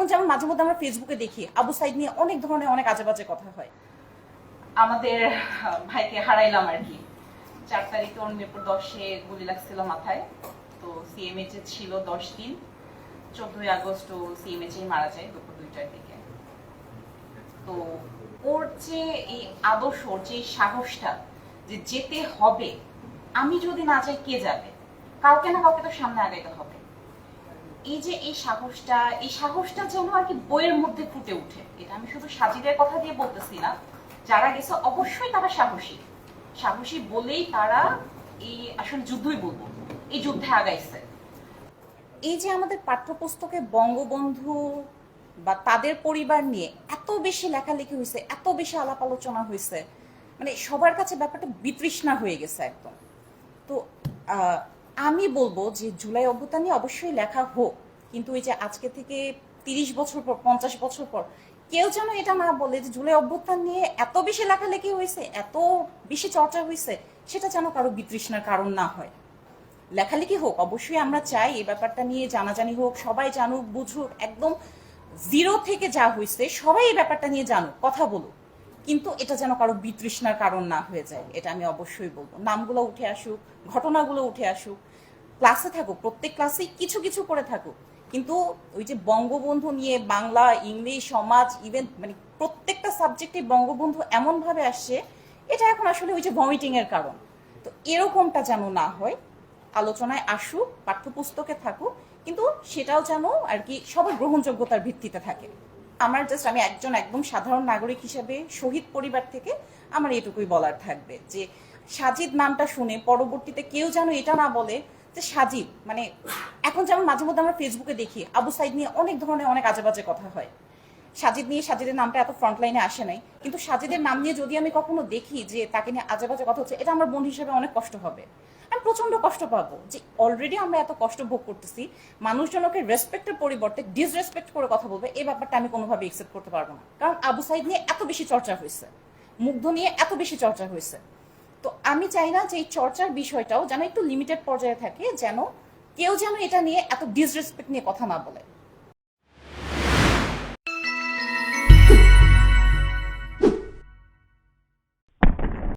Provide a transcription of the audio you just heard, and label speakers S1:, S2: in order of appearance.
S1: এখন যেমন মাঝে মধ্যে আমরা ফেসবুকে দেখি, আবু সাইদ নিয়ে অনেক ধরনের অনেক আজে বাজে কথা হয়।
S2: আমাদের ভাইকে হারাইলাম আর কি। চার তারিখে ওর মিরপুর দশে গুলি লাগছিল মাথায়। তো সিএমএইচ ছিল দশ দিন। চোদ্দই আগস্ট ও সিএমএইচ মারা যায় দুপুর দুইটার দিকে। তো ওর যে এই আদর্শ, ওর যে সাহসটা যে যেতে হবে, আমি যদি না যাই কে যাবে? কাউকে না কাউকে তো সামনে আগাইতে হবে। এই যে এই সাহসটা এই সাহসটা যেন আর কি বইয়ের মধ্যে ফুটে ওঠে। এটা আমি শুধু সাজিদের কথা দিয়ে বলতেছি না। যারা গেছে, অবশ্যই তারা সাহসী। সাহসী বলেই তারা এই আসলে যুদ্ধই বলব। এই যুদ্ধে আগাইছে।
S1: এই যে আমাদের পাঠ্যপুস্তকে বঙ্গবন্ধু বা তাদের পরিবার নিয়ে এত বেশি লেখালেখি হয়েছে এত বেশি আলাপ আলোচনা হয়েছে মানে সবার কাছে ব্যাপারটা বিতৃষ্ণা হয়ে গেছে একদম। তো আমি বলব যে জুলাই অভ্যুত্থান নিয়ে অবশ্যই লেখা হোক, কিন্তু ওই যে আজকে থেকে তিরিশ বছর পর, পঞ্চাশ বছর পর, কেউ যেন এটা না বলে যে জুলাই অভ্যুত্থান নিয়ে এত বেশি লেখালেখি হয়েছে, এত বেশি চর্চা হয়েছে, সেটা যেন কারও বিতৃষ্ণার কারণ না হয়। লেখালেখি হোক, অবশ্যই আমরা চাই এই ব্যাপারটা নিয়ে, জানাজানি হোক, সবাই জানুক, বুঝুক, একদম জিরো থেকে যা হয়েছে, সবাই এই ব্যাপারটা নিয়ে জানুক, কথা বলুক। কিন্তু এটা যেন কারও বিতৃষ্ণার কারণ না হয়ে যায়, এটা আমি অবশ্যই বলব। নামগুলো উঠে আসুক, ঘটনাগুলো উঠে আসুক ক্লাসে থাকুক, প্রত্যেক ক্লাসেই কিছু কিছু করে থাকুক, কিন্তু ওই যে বঙ্গবন্ধু নিয়ে বাংলা, ইংলিশ, সমাজ ইভেন মানে প্রত্যেকটা সাবজেক্টে বঙ্গবন্ধু এমনভাবে আসছে, এটা এখন আসলে ওই যে ভমিটিং এর কারণ। তো এরকমটা যেন না হয়, আলোচনায় আসুক, পাঠ্যপুস্তকে থাকুক, কিন্তু সেটাও যেন আর কি সবার গ্রহণযোগ্যতার ভিত্তিতে থাকে। আমার জাস্ট আমি একজন একদম সাধারণ নাগরিক হিসাবে শহীদ পরিবার থেকে আমার এটুকুই বলার থাকবে যে সাজিদ নামটা শুনে পরবর্তীতে কেউ যেন এটা না বলে যে সাজিদ মানে এখন যেমন মাঝে মধ্যে আমরা ফেসবুকে দেখি, আবু সাইদ নিয়ে অনেক ধরনের অনেক আজে বাজে কথা হয়। সাজিদ নিয়ে সাজিদের নামটা এত ফ্রন্ট লাইনে আসে নাই। কিন্তু সাজিদের নাম নিয়ে যদি আমি কখনো দেখি যে তাকে নিয়ে আজে বাজে কথা হচ্ছে, এটা আমার বোন হিসেবে অনেক কষ্ট হবে। আমি প্রচণ্ড কষ্ট পাবো যে অলরেডি আমরা এত কষ্ট ভোগ করতেছি মানুষজনকে রেসপেক্টের পরিবর্তে ডিসরেসপেক্ট করে কথা বলবে, এই ব্যাপারটা আমি কোনোভাবে একসেপ্ট করতে পারব না। কারণ আবু সাইদ নিয়ে এত বেশি চর্চা হয়েছে, মুগ্ধ নিয়ে এত বেশি চর্চা হয়েছে। তো আমি চাই না যে এই চর্চার বিষয়টাও যেন একটু লিমিটেড পর্যায়ে থাকে, যেন কেউ যেন এটা নিয়ে এত ডিসরেসপেক্ট নিয়ে কথা না বলে।